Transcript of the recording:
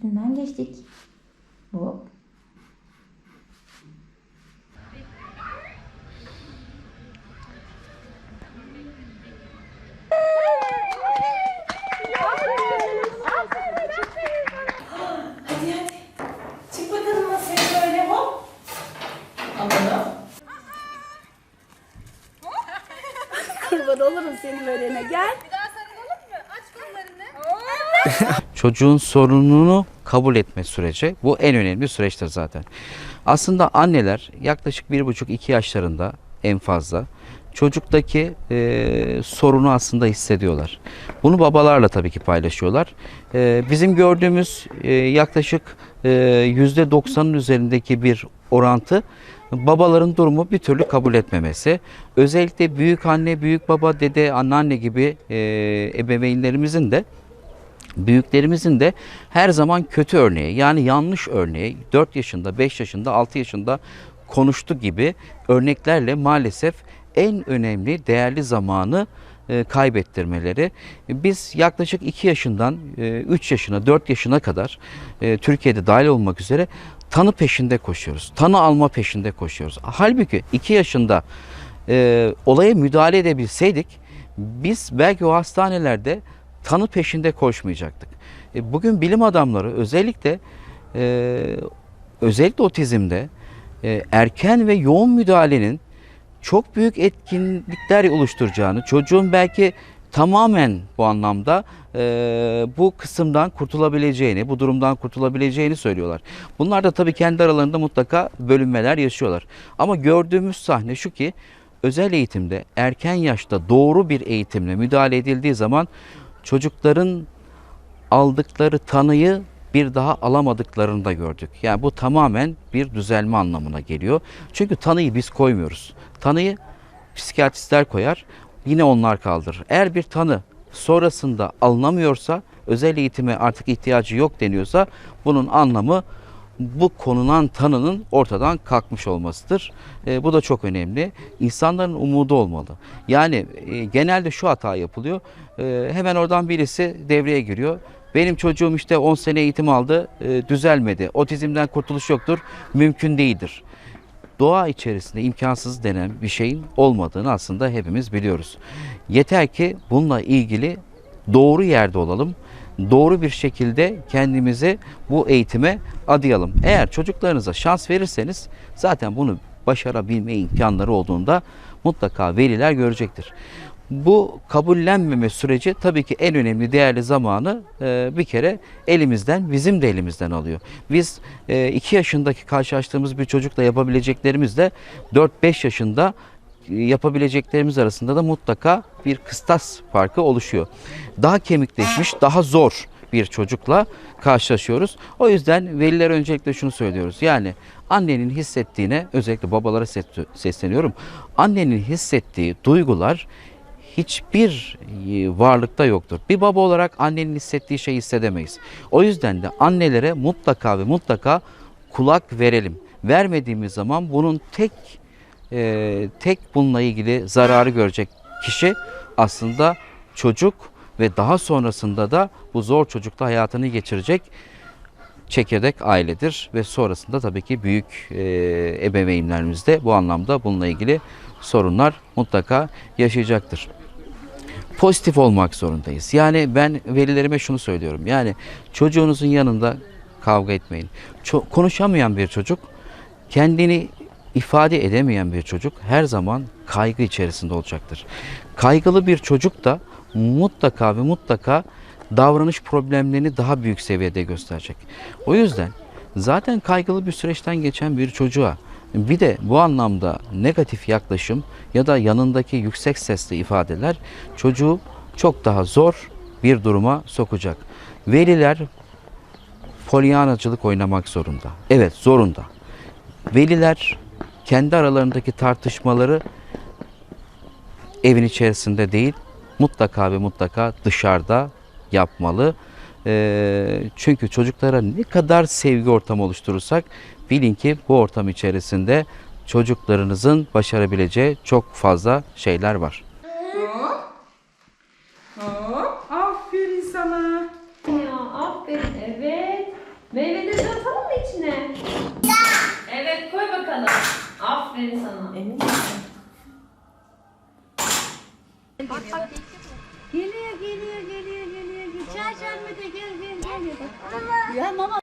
üstünden geçtik. Hop. Kurban olurum senin verene gel. Çocuğun sorununu kabul etme süreci bu en önemli süreçtir zaten. Aslında anneler yaklaşık bir buçuk iki yaşlarında en fazla çocuktaki e, sorunu aslında hissediyorlar. Bunu babalarla tabii ki paylaşıyorlar. E, bizim gördüğümüz e, yaklaşık e, yüzde 90'ın üzerindeki bir orantı babaların durumu bir türlü kabul etmemesi. Özellikle büyük anne, büyük baba, dede, anneanne gibi e, ebeveynlerimizin de büyüklerimizin de her zaman kötü örneği yani yanlış örneği 4 yaşında, 5 yaşında, 6 yaşında konuştu gibi örneklerle maalesef en önemli değerli zamanı e, kaybettirmeleri. Biz yaklaşık 2 yaşından 3 yaşına, 4 yaşına kadar e, Türkiye'de dahil olmak üzere tanı peşinde koşuyoruz. Tanı alma peşinde koşuyoruz. Halbuki 2 yaşında e, olaya müdahale edebilseydik biz belki o hastanelerde tanı peşinde koşmayacaktık. E, Bugün bilim adamları özellikle e, özellikle otizmde e, erken ve yoğun müdahalenin çok büyük etkinlikler oluşturacağını, çocuğun belki tamamen bu anlamda e, bu kısımdan kurtulabileceğini, bu durumdan kurtulabileceğini söylüyorlar. Bunlar da tabii kendi aralarında mutlaka bölünmeler yaşıyorlar. Ama gördüğümüz sahne şu ki özel eğitimde erken yaşta doğru bir eğitimle müdahale edildiği zaman çocukların aldıkları tanıyı bir daha alamadıklarını da gördük. Yani bu tamamen bir düzelme anlamına geliyor. Çünkü tanıyı biz koymuyoruz. Tanıyı psikiyatristler koyar, yine onlar kaldırır. Eğer bir tanı sonrasında alınamıyorsa, özel eğitime artık ihtiyacı yok deniyorsa bunun anlamı bu konulan tanının ortadan kalkmış olmasıdır. E, bu da çok önemli. İnsanların umudu olmalı. Yani e, genelde şu hata yapılıyor. E, hemen oradan birisi devreye giriyor. Benim çocuğum işte 10 sene eğitim aldı, e, düzelmedi. Otizmden kurtuluş yoktur, mümkün değildir. Doğa içerisinde imkansız denen bir şeyin olmadığını aslında hepimiz biliyoruz. Yeter ki bununla ilgili doğru yerde olalım doğru bir şekilde kendimizi bu eğitime adayalım. Eğer çocuklarınıza şans verirseniz zaten bunu başarabilme imkanları olduğunda mutlaka veliler görecektir. Bu kabullenmeme süreci tabii ki en önemli değerli zamanı e, bir kere elimizden, bizim de elimizden alıyor. Biz 2 yaşındaki karşılaştığımız bir çocukla yapabileceklerimizle 4-5 yaşında yapabileceklerimiz arasında da mutlaka bir kıstas farkı oluşuyor. Daha kemikleşmiş, daha zor bir çocukla karşılaşıyoruz. O yüzden veliler öncelikle şunu söylüyoruz. Yani annenin hissettiğine özellikle babalara sesleniyorum. Annenin hissettiği duygular hiçbir e, varlıkta yoktur. Bir baba olarak annenin hissettiği şeyi hissedemeyiz. O yüzden de annelere mutlaka ve mutlaka kulak verelim. Vermediğimiz zaman bunun tek e, tek bununla ilgili zararı görecek kişi aslında çocuk ve daha sonrasında da bu zor çocukta hayatını geçirecek çekirdek ailedir ve sonrasında tabii ki büyük e, ebeveynlerimiz de bu anlamda bununla ilgili sorunlar mutlaka yaşayacaktır. Pozitif olmak zorundayız. Yani ben velilerime şunu söylüyorum. Yani çocuğunuzun yanında kavga etmeyin. Ço- konuşamayan bir çocuk kendini ifade edemeyen bir çocuk her zaman kaygı içerisinde olacaktır. Kaygılı bir çocuk da mutlaka ve mutlaka davranış problemlerini daha büyük seviyede gösterecek. O yüzden zaten kaygılı bir süreçten geçen bir çocuğa bir de bu anlamda negatif yaklaşım ya da yanındaki yüksek sesli ifadeler çocuğu çok daha zor bir duruma sokacak. Veliler polyanacılık oynamak zorunda. Evet zorunda. Veliler kendi aralarındaki tartışmaları evin içerisinde değil mutlaka ve mutlaka dışarıda yapmalı. Ee, çünkü çocuklara ne kadar sevgi ortamı oluşturursak bilin ki bu ortam içerisinde çocuklarınızın başarabileceği çok fazla şeyler var. Hop aferin sana. Ya aferin evet. Meyveleri atalım mı içine? Evet koy bakalım. Aferin sana. Emin misin? Geliyor geliyor geliyor geliyor. Çarşamba da gel gel gel. Ya mama